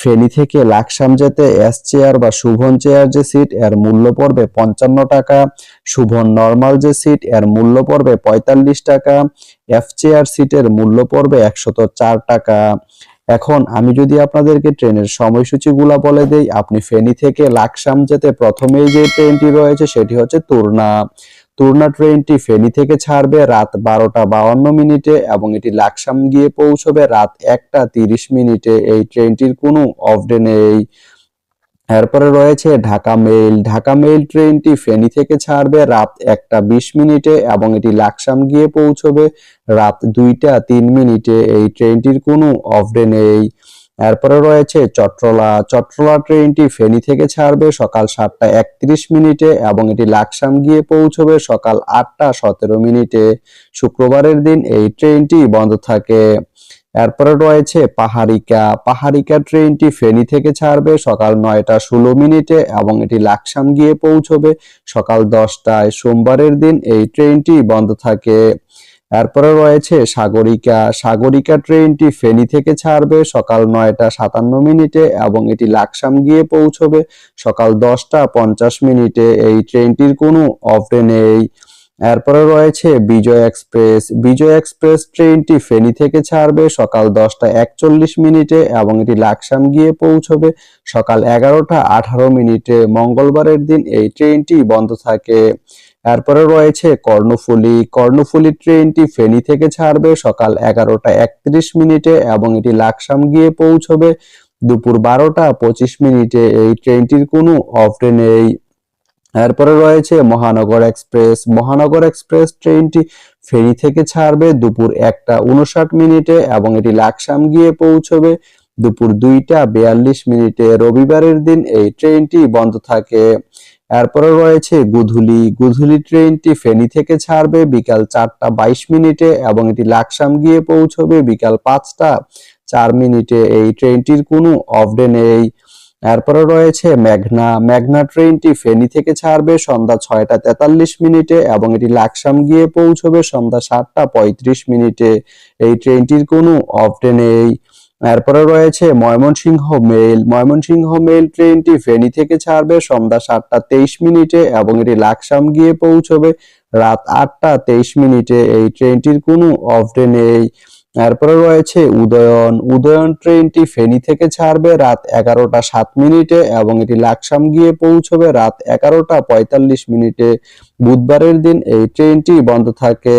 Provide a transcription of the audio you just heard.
ফেনী থেকে লাকসাম যেতে S chair বা শুভন চেয়ার যে সিট, এর মূল্য পড়বে পঞ্চান্ন টাকা। শুভন নর্মাল যে সিট, এর মূল্য পড়বে পঁয়তাল্লিশ টাকা। এফ চেয়ার সিটের মূল্য পড়বে একশত চার টাকা। এখন আমি যদি আপনাদেরকে ট্রেনের সময়সূচিগুলা বলে দেই, আপনি ফেনী থেকে লাকসাম যেতে প্রথমেই যে ট্রেনটি রয়েছে সেটি হচ্ছে তুরনা। তুরনা ট্রেনটি ফেনী থেকে ছাড়বে রাত বারোটা বাউান্ন মিনিটে এবং এটি লাকসাম গিয়ে পৌঁছবে রাত একটা তিরিশ মিনিটে। এই ট্রেনটির কোনো অফ ডে নেই। এরপরে রয়েছে ঢাকা মেইল। ঢাকা মেইল ট্রেনটি ফেনী থেকে ছাড়বে রাত একটা বিশ মিনিটে এবং এটি লাকসাম গিয়ে পৌঁছবে রাত দুইটা তিন মিনিটে। এই ট্রেনটির কোনো অফ ডে নেই। এরপরে রয়েছে চট্রলা। চট্রলা ট্রেনটি ফেনী থেকে ছাড়বে সকাল সাতটা একত্রিশ মিনিটে এবং এটি লাকসাম গিয়ে পৌঁছবে সকাল আটটা সতেরো মিনিটে। শুক্রবারের দিন এই ট্রেনটি বন্ধ থাকে। এরপরে রয়েছে পাহাড়িকা। পাহাড়িকা ট্রেনটি ফেনী থেকে ছাড়বে সকাল নয়টা ষোলো মিনিটে এবং এটি লাকসাম গিয়ে পৌঁছবে সকাল দশটায়। সোমবারের দিন এই ট্রেনটি বন্ধ থাকে। এরপরে রয়েছে সাগরিকা। সাগরিকা ট্রেনটি ফেনী থেকে ছাড়বে, সকাল নয়টা সাতান্ন মিনিটে এবং এটি লাকসাম গিয়ে পৌঁছবে সকাল দশটা পঞ্চাশ মিনিটে। এই ট্রেনটির কোনো অফ ডে নেই। এরপরে রয়েছে বিজয় এক্সপ্রেস। বিজয় এক্সপ্রেস ট্রেনটি ফেনী থেকে ছাড়বে সকাল দশটা একচল্লিশ মিনিটে এবং এটি লাকসাম গিয়ে পৌঁছবে সকাল এগারোটা আঠারো মিনিটে। মঙ্গলবারের দিন এই ট্রেনটি বন্ধ থাকে। এরপরে রয়েছে কর্ণফুলী। কর্ণফুলী ট্রেনটি ফেনী থেকে ছাড়বে সকাল এগারোটা একত্রিশ মিনিটে এবং এটি লাকসাম গিয়ে পৌঁছবে দুপুর বারোটা পঁচিশ মিনিটে। এই ট্রেনটির কোনো অফ ডে নেই। এরপরে রয়েছে মহানগর এক্সপ্রেস। মহানগর এক্সপ্রেস ট্রেনটি ফেনী থেকে ছাড়বে দুপুর একটা উনষাট মিনিটে এবং এটি লাকসাম গিয়ে পৌঁছবে দুপুর দুইটা বিয়াল্লিশ মিনিটে। রবিবারের দিন এই ট্রেনটি বন্ধ থাকে। এরপরে রয়েছে গুধুলি। গুধুলি ট্রেনটি ফেনী থেকে ছাড়বে বিকাল চারটা বাইশ মিনিটে এবং এটি লাকসাম গিয়ে পৌঁছবে বিকাল পাঁচটা চার মিনিটে। এই ট্রেনটির কোনো অফ ডে নেই। এরপরে রয়েছে মেঘনা। মেঘনা ট্রেনটি ফেনী থেকে ছাড়বে সন্ধ্যা ছয়টা তেতাল্লিশ মিনিটে এবং এটি লাকসাম গিয়ে পৌঁছবে সন্ধ্যা সাতটা পঁয়ত্রিশ মিনিটে। এই ট্রেনটির কোনো অফ ডে নেই। এরপরে রয়েছে ময়মনসিংহ মেল। ময়মনসিংহ মেল ট্রেনটি ফেনী থেকে ছাড়বে, সন্ধ্যা সাতটা তেইশ মিনিটে এবং এটি লাকসাম গিয়ে পৌঁছবে। রাত আটটা তেইশ মিনিটে এই ট্রেনটির কোনো অফ ডে নেই। এরপরে রয়েছে উদয়ন। উদয়ন ট্রেনটি ফেনী থেকে ছাড়বে রাত এগারোটা সাত মিনিটে এবং এটি লাকসাম গিয়ে পৌঁছবে রাত এগারোটা পঁয়তাল্লিশ মিনিটে। বুধবারের দিন এই ট্রেনটি বন্ধ থাকে।